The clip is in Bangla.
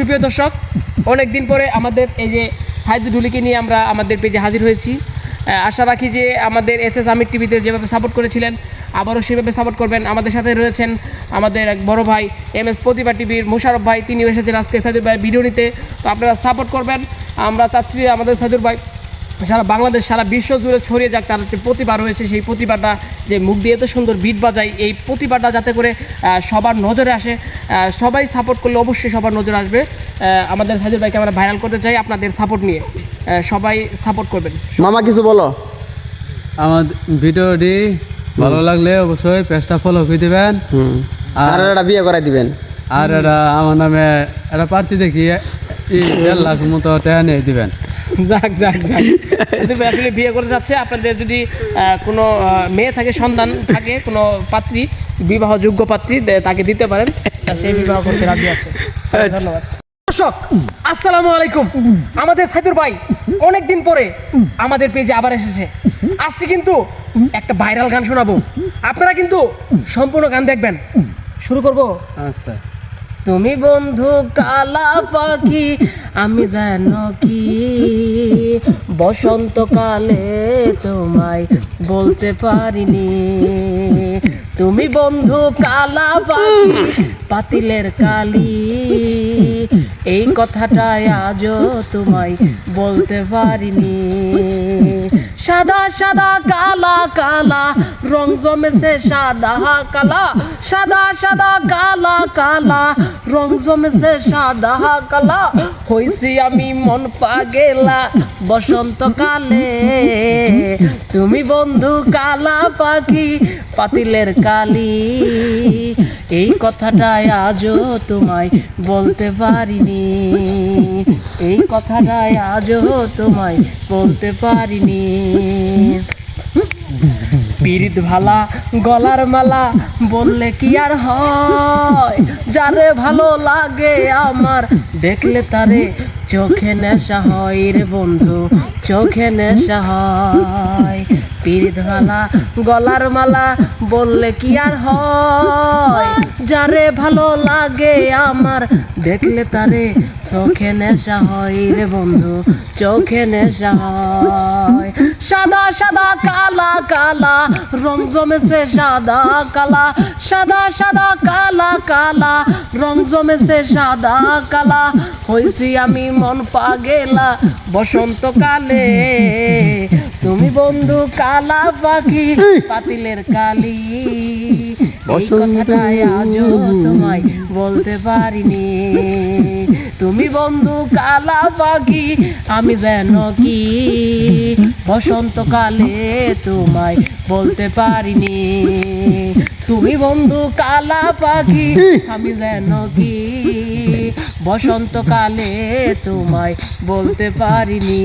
সুপ্রিয় দর্শক অনেক দিন পরে আমাদের এই যে ঢুলিকে নিয়ে আমরা আমাদের পেজে হাজির হয়েছি। আশা রাখি যে আমাদের এস এস আমির টিভিতে যেভাবে সাপোর্ট করেছিলেন, আবারও সেভাবে সাপোর্ট করবেন। আমাদের সাথে রয়েছেন আমাদের এক বড় ভাই, এম এস প্রতিভা টিভির মুশারফ ভাই। তিনি এসেছেন আজকে সাইদুর ভাই ভিডিও নিতে। তো আপনারা সাপোর্ট করবেন। আমরা চাচ্ছি আমাদের সাইদুর ভাই সারা বাংলাদেশ সারা বিশ্ব জুড়ে ছড়িয়ে যাক তার যে প্রতিভা রয়েছে সেই প্রতিভাটা যে মুখ দিয়ে এত সুন্দর বিট বাজায় এই প্রতিভাটা যাতে করে সবার নজরে আসে। সবাই সাপোর্ট করলে অবশ্যই সবার নজরে আসবে। আমাদের সাজিদ ভাইকে আমরা ভাইরাল করতে চাই আপনাদের সাপোর্ট নিয়ে। সবাই সাপোর্ট করবেন। মামা কিছু বলো? আমার ভিডিওটি ভালো লাগলে অবশ্যই পেজটা ফলো করে দেবেন। আর একটা বিয়ে করাই দিবেন। আর এটা আমার নামে একটা প্রার্থী দেখি দেড় লাখ মতো টাকা নিয়ে দিবেন। যাক যাক যাক। আসলে বিয়ে করে যাচ্ছে। আপনাদের যদি কোনো মেয়ে থাকে সন্তান থাকে কোনো পাত্রী বিবাহযোগ্য পাত্রী তাকে দিতে পারেন সেই বিবাহ করতে রাজি আছে। ধন্যবাদ। দর্শক আসসালামু আলাইকুম। আমাদের সাইদুর ভাই অনেক দিন পরে আমাদের পেজে আবার এসেছে। আজকে কিন্তু একটা ভাইরাল গান শোনাবো। আপনারা কিন্তু সম্পূর্ণ গান দেখবেন। শুরু করব। আচ্ছা। তুমি বন্ধু কালা পাখি, আমি যেন কি? বসন্তকালে তোমায় বলতে পারিনি। তুমি বন্ধু কালা পাখি, পাতিলের কালি। এই কথাটাই আজও তোমায় বলতে পারিনি। সাদা সাদা, কালা কালা। রং জমেছে সাদা, কালা। সাদা সাদা, কালা কালা। রং জমেছে সাদা, কালা। হইছি আমি মন পাগেলা বসন্তকালে তুমি বন্ধু কালা পাখি, পাতিলের কালি। এই কথাটাই আজও তোমায় বলতে পারিনি। এই কথাটাই আজও তোমায় বলতে পারিনি। পিরিত ভালা গলার মালা বললে কি আর হয়? যারে ভালো লাগে আমার, দেখলে তারে চোখে নেশা হয় রে বন্ধু, চোখে নেশা হয়। পিরিত গলার মালা, বললে কি আর হয়? যারে ভালো লাগে আমার, দেখলে তারে চোখে নেশা হয় রে বন্ধু, চোখে নেশা হয়। সাদা সাদা, কালা কালা রং জমেছে সাদা, কালা। সাদা সাদা, কালা কালা রং জমেছে সাদা, কালা। হইছি আমি মন পাগেলা, বসন্তকালে। বন্ধু কালা পাখি পাতিলের কালি। এই কথাটাই আজও তোমায় বলতে পারিনি। তুমি বন্ধু কালা পাখি আমি যেন কি বসন্তকালে তোমায় বলতে পারিনি। তুমি বন্ধু কালা পাখি আমি যেন কি বসন্তকালে তোমায় বলতে পারিনি।